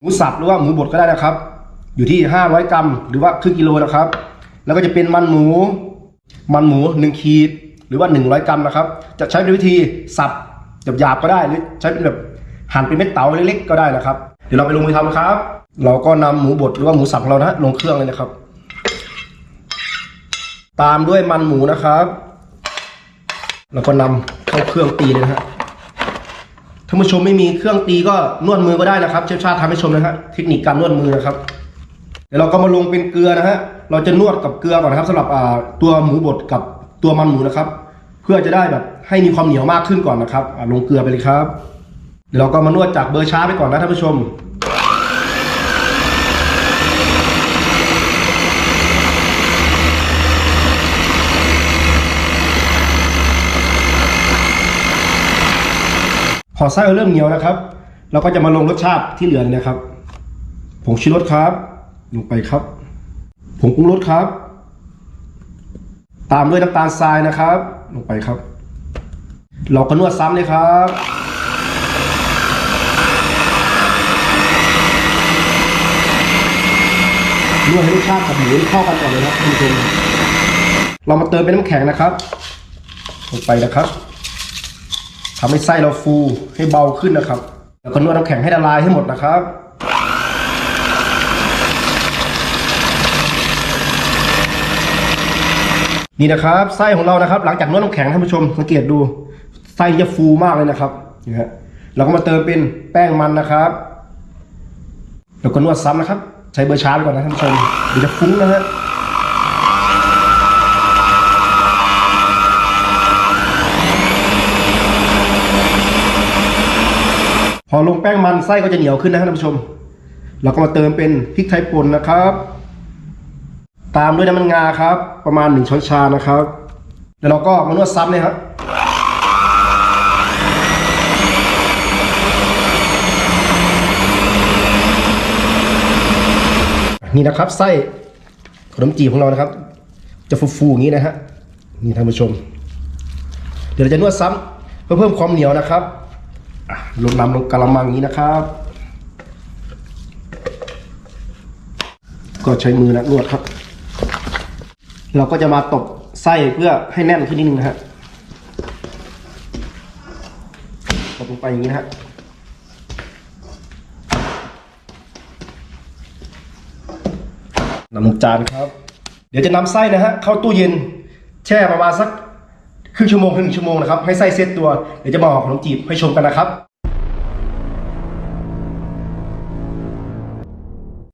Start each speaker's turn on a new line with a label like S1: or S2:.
S1: หมูสับหรือว่าหมูบดก็ได้นะครับ อยู่ที่ 500 กรัม หรือว่าครึ่งกิโลนะครับ แล้วก็จะเป็นมันหมู มันหมู 1 ขีด หรือว่า 100 กรัมนะครับ จะใช้เป็นวิธีสับหยาบๆก็ได้หรือใช้เป็นแบบหั่นเป็นเม็ดเต๋าเล็กๆก็ได้นะครับ เดี๋ยวเราไปลงมือทำครับ เราก็นำหมูบดหรือว่าหมูสับของเรานะฮะลงเครื่องเลยนะครับ ตามด้วยมันหมูนะครับ แล้วก็นำเข้าเครื่องตีเลยนะฮะ ท่านผู้ชมไม่มีเครื่องตีก็นวดมือก็ได้นะครับ เชฟชาติทำให้ชมนะฮะเทคนิคการนวดมือนะครับ เดี๋ยวเราก็มาลงเป็นเกลือนะฮะเราจะนวดกับเกลือก่อนนะครับสำหรับตัวหมูบดกับตัวมันหมูนะครับ เพื่อจะได้แบบให้มีความเหนียวมากขึ้นก่อนนะครับลงเกลือไปเลยครับ เดี๋ยวเราก็มานวดจากเบอร์ช้าไปก่อนนะท่านผู้ชม พอไส้เราเริ่มเหนียวนะครับ เราก็จะมาลงรสชาติที่เหลือนะครับ ผงชูรสครับ ลงไปครับ ผงปรุงรสครับ ตามด้วยน้ำตาลทรายนะครับ ลงไปครับ เราก็นวดซ้ำเลยครับนวดให้รสชาติกับหมูเข้ากันก่อนเลยนะครับคุณผู้ชมเรามาเติมเป็นน้ำแข็งนะครับลงไปนะครับ ทำให้ไส้เราฟูให้เบาขึ้นนะครับ แล้วก็นวดน้ำแข็งให้ละลายให้หมดนะครับนี่นะครับไส้ของเรานะครับ หลังจากนวดน้ำแข็งท่านผู้ชมสังเกตดูไส้จะฟูมากเลยนะครับนี่ฮะเราก็มาเติมเป็นแป้งมันนะครับแล้วก็นวดซ้ำนะครับ ใช้เบอร์ช้าไปก่อนนะท่านผู้ชมเดี๋ยวจะฟุ้งนะฮะ พอลงแป้งมันไส้ก็จะเหนียวขึ้นนะท่านผู้ชม เราก็มาเติมเป็นพริกไทยป่นนะครับ ตามด้วยน้ำมันงาครับ ประมาณหนึ่งช้อนชานะครับ แล้วเราก็มานวดซ้ำเลยครับนี่นะครับไส้ขนมจีบของเรานะครับ จะฟูๆอย่างนี้นะฮะนี่ท่านผู้ชม เดี๋ยวเราจะนวดซ้ำเพื่อเพิ่มความเหนียวนะครับ ลงน้ำลงกะละมังนี้นะครับ ก็ใช้มือนะนวดครับ เราก็จะมาตบไส้เพื่อให้แน่นขึ้นนิดนึงนะฮะตบลงไปอย่างนี้นะฮะนำลงจานครับ เดี๋ยวจะนำไส้นะฮะเข้าตู้เย็น แช่ประมาณสัก รึ่งชั่วโมงถึงหนึ่งชั่วโมงนะครับให้ไส้เซตตัวเดี๋ยวจะมาห่อขนมจีบให้ชมกันนะครับ